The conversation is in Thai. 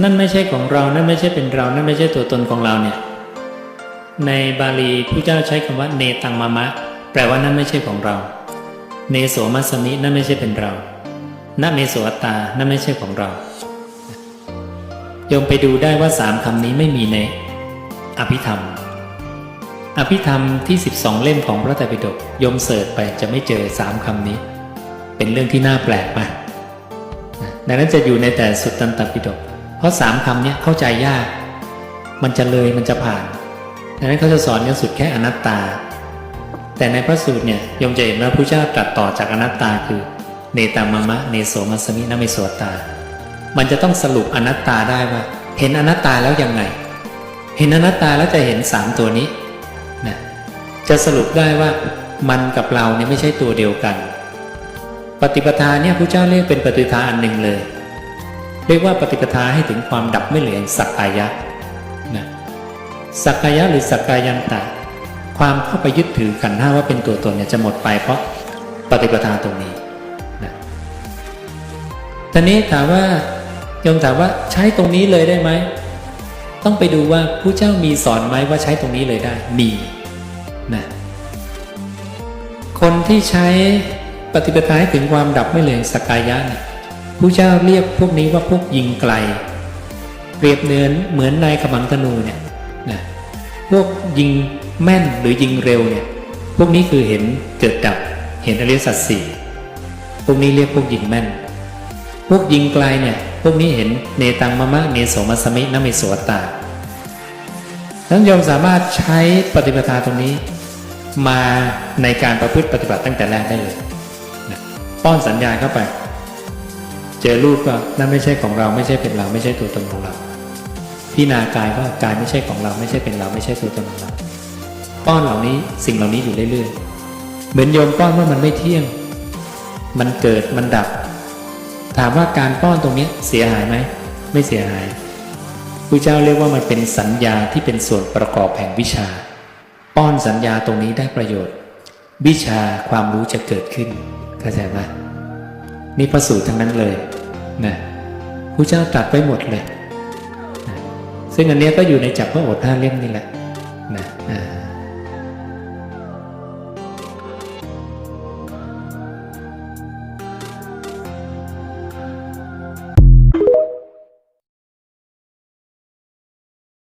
นั่นไม่ใช่ของเรา นั่นไม่ใช่เป็นเรา นั่นไม่ใช่ตัวตนของเราเนี่ย ในบาลีพระเจ้าใช้คำว่าเนตังมามะ แปลว่านั่นไม่ใช่ของเรา เนโสมัสมิ นั่นไม่ใช่เป็นเรานเมโสอัตตา นั่นไม่ใช่ของเรา ยมไปดูได้ว่าสามคำนี้ไม่มีในอภิธรรม อภิธรรมที่ 12 เล่มของพระไตรปิฎกยมเสิร์ชไปจะไม่เจอสามคำนี้ เป็นเรื่องที่น่าแปลกมากดังนั้นจะอยู่ในแต่สุตตันตปิฎก เพราะสามคำนี้เข้าใจยาก มันจะเลยมันจะผ่านดังนั้นเขาจะสอนกันสุดแค่อนัตตา แต่ในพระสูตรเนี่ยยมจะเห็นว่าพระเจ้าตรัสต่อจากอนัตตาคือเนตามมะเนโสมัสมินเมโสตา มันจะต้องสรุปอนัตตาได้ว่า เห็นอนัตตาแล้วยังไง เห็นอนัตตาแล้วจะเห็นสามตัวนี้นะจะสรุปได้ว่ามันกับเราเนี่ยไม่ใช่ตัวเดียวกัน ปฏิปทาเนี่ยพระเจ้าเรียกเป็นปฏิปทาอันหนึ่งเลย เรียกว่าปฏิปทาให้ถึงความดับไม่เหลือแห่งสักกายะนะสักกายะหรือสักกายันตะ ความเข้าไปยึดถือขันห้าว่าเป็นตัวตนเนี่ยจะหมดไปเพราะปฏิปทาตรงนี้นะทีนี้ถามว่าโยมถามว่าใช้ตรงนี้เลยได้ไหมต้องไปดูว่าผู้เจ้ามีสอนไหมว่าใช้ตรงนี้เลยได้ มีนะคนที่ใช้ปฏิปทาให้ถึงความดับไม่เหลือสักกายะเนี่ย ผู้เจ้าเรียกพวกนี้ว่าพวกยิงไกล เปรียบเนือนเหมือนนายขมังธนูเนี่ยนะพวกยิงแม่นหรือยิงเร็วเนี่ย พวกนี้คือเห็นเกิดดับ เห็นอริยสัจสี่พวกนี้เรียกพวกยิงแม่น พวกยิงไกลเนี่ย พวกนี้เห็นเนตังมะมะเนโสมัสมินเมโสตาท่านโยมสามารถใช้ปฏิปทาตรงนี้ มาในการประพฤติปฏิบัติตั้งแต่แรกได้เลย ป้อนสัญญาเข้าไป เจอรูปก็นั่นไม่ใช่ของเราไม่ใช่เป็นเราไม่ใช่ตัวตนของเราพิจารณากายก็กายไม่ใช่ของเราไม่ใช่เป็นเราไม่ใช่ตัวตนของเราป้อนเหล่านี้สิ่งเหล่านี้อยู่เรื่อยๆเหมือนโยมป้อนว่ามันไม่เที่ยง มันเกิดมันดับ ถามว่าการป้อนตรงนี้เสียหายไหมไม่เสียหายพระเจ้าเรียกว่ามันเป็นสัญญาที่เป็นส่วนประกอบแห่งวิชา ป้อนสัญญาตรงนี้ได้ประโยชน์ วิชาความรู้จะเกิดขึ้นเข้าใจไหม นี่พระสูตรทั้งนั้นเลยนะพระเจ้าตรัสไว้หมดเลยนะซึ่งอันนี้ก็อยู่ในจักรพระโอษฐ์ห้าเล่มนี่แหละนะอ่า